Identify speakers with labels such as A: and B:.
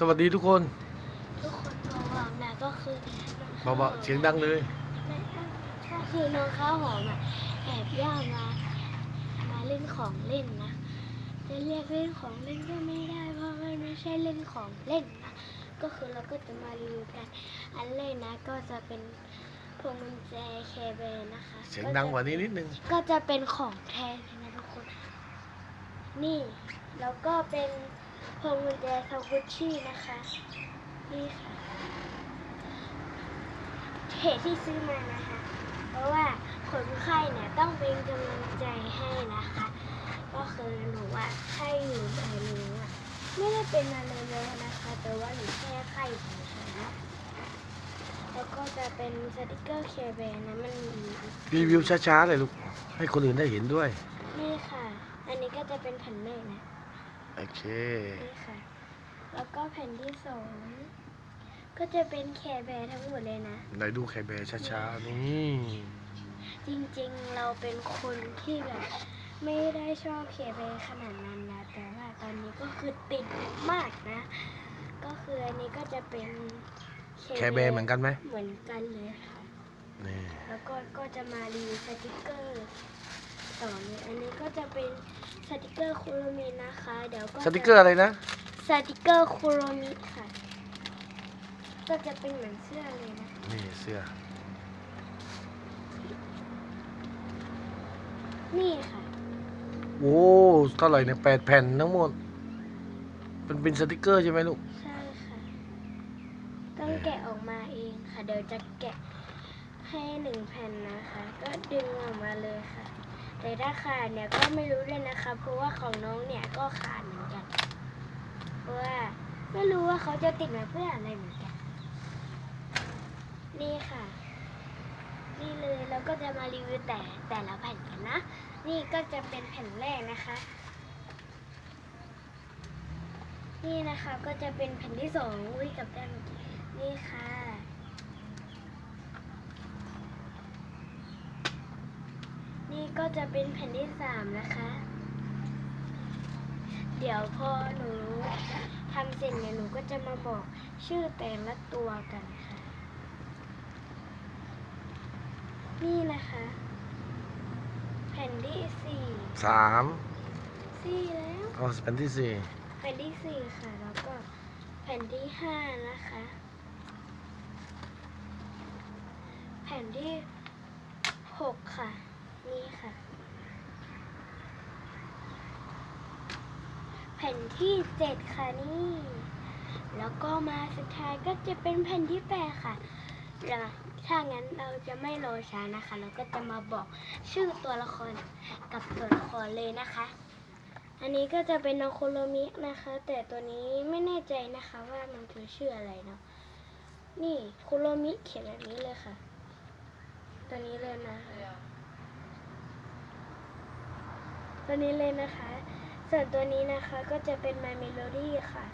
A: สวัสดีทุกคน
B: ทุกคนเบาๆนะก็คือ
A: เบาๆเสียงดังเลย
B: ก็คือน้องข้าวหอมอะแอบย่ามามาเล่นของเล่นนะจะเรียกเล่นของเล่นก็ไม่ได้เพราะมันไม่ใช่เล่นของเล่นนะก็คือเราก็จะมารีวิวกันอันแรกนะก็จะเป็นพวงกุญแจเคเบนะคะ
A: เสียงดังกว่านี้นิดนึง
B: ก็จะเป็นของแท้เลยนะทุกคน นี่แล้วก็เป็น พวงกุญแจซากุชินะคะนี่ค่ะเหตุที่ซื้อมานะคะ เพราะว่าคนไข้เนี่ยต้องเป็นกำลังใจให้นะคะ ก็คือหนูอะไข้อยู่แต่หนูอะไม่ได้เป็นอะไรเลยนะคะ แต่ว่าหนูแค่ไข้เฉยๆนะแล้วก็จะเป็นสติกเกอร์เคแบนนะมันมี
A: รีวิวช้าๆเลยลูกให้คนอื่นได้เห็นด้วย
B: นี่ค่ะ อันนี้ก็จะเป็นแผ่นแรกนะ
A: โอเค
B: นี่ค่ะ แล้วก็แผ่นที่สองก็จะเป็นแคร์แบร์ทั้งหมดเลยนะ
A: ไหนดูไข่แบร์ช้าๆ นี่
B: จริงๆเราเป็นคนที่แบบไม่ได้ชอบแคร์แบร์ขนาดนั้นนะ แต่ว่าตอนนี้ก็คือติดมากนะ ก็คืออันนี้ก็จะเป็น
A: แคร์แบร์เหมือนกันไหม
B: เหมือนกันเลยค่ะ
A: นี่
B: แล้วก็ก็จะมารีวิวสติกเกอร์ ต่อเลยอันนี้ก็จะเป็นสติกเกอร์คุโรมินะคะ เดี๋ยวก็
A: สติกเกอร์อะไรนะ
B: สติกเกอร์คุโรมิค่ะ ก็จะเป็นเหมือนเสื้อเลยนะ
A: นี่เสื้อ
B: นี่ค่ะ
A: โอ้เท่าไหร่เนี่ยแปดแผ่นทั้งหมดเป็นเป็นสติกเกอร์ใช่ไหมลูก
B: ใช่ค่ะ ต้องแกะออกมาเองค่ะ เดี๋ยวจะแกะให้หนึ่งแผ่นนะคะ ก็ดึงออกมาเลยค่ะ แต่ถ้าขาดเนี่ยก็ไม่รู้เลยนะคะ เพราะว่าของน้องเนี่ยก็ขาดเหมือนกัน เพราะว่าไม่รู้ว่าเขาจะติดมาเพื่ออะไรเหมือนกัน นี่ค่ะ นี่เลยแล้วก็จะมารีวิวแต่แต่ละแผ่นกันนะ นี่ก็จะเป็นแผ่นแรกนะคะ นี่นะคะก็จะเป็นแผ่นที่สองอุ้ยกับแต้มนี่ค่ะ นี่ ก็จะเป็นแผ่นที่สามนะคะ เดี๋ยวพอหนูทำเสร็จเนี่ยหนูก็จะมาบอกชื่อแต่ละตัวกันค่ะ นี่นะคะ แผ่นที่สี่
A: สาม
B: สี่แล้ว
A: เอาแผ่นที่สี่
B: แผ่นที่สี่ค่ะ แล้วก็แผ่นที่ห้านะคะ แผ่นที่หกค่ะ นี่ค่ะ แผ่นที่เจ็ดค่ะนี่ แล้วก็มาสุดท้ายก็จะเป็นแผ่นที่แปดค่ะแล้วถ้างั้นเราจะไม่รอช้านะคะ เราก็จะมาบอกชื่อตัวละครกับตัวละครเลยนะคะ อันนี้ก็จะเป็นนองโคโรมินะคะ แต่ตัวนี้ไม่แน่ใจนะคะว่ามันคือชื่ออะไรเนาะ นี่โคโรมิเขียนแบบนี้เลยค่ะ ตัวนี้เลยนะคะ ตัวนี้เลยนะคะ ส่วนตัวนี้นะคะก็จะเป็น My Melody ค่ะ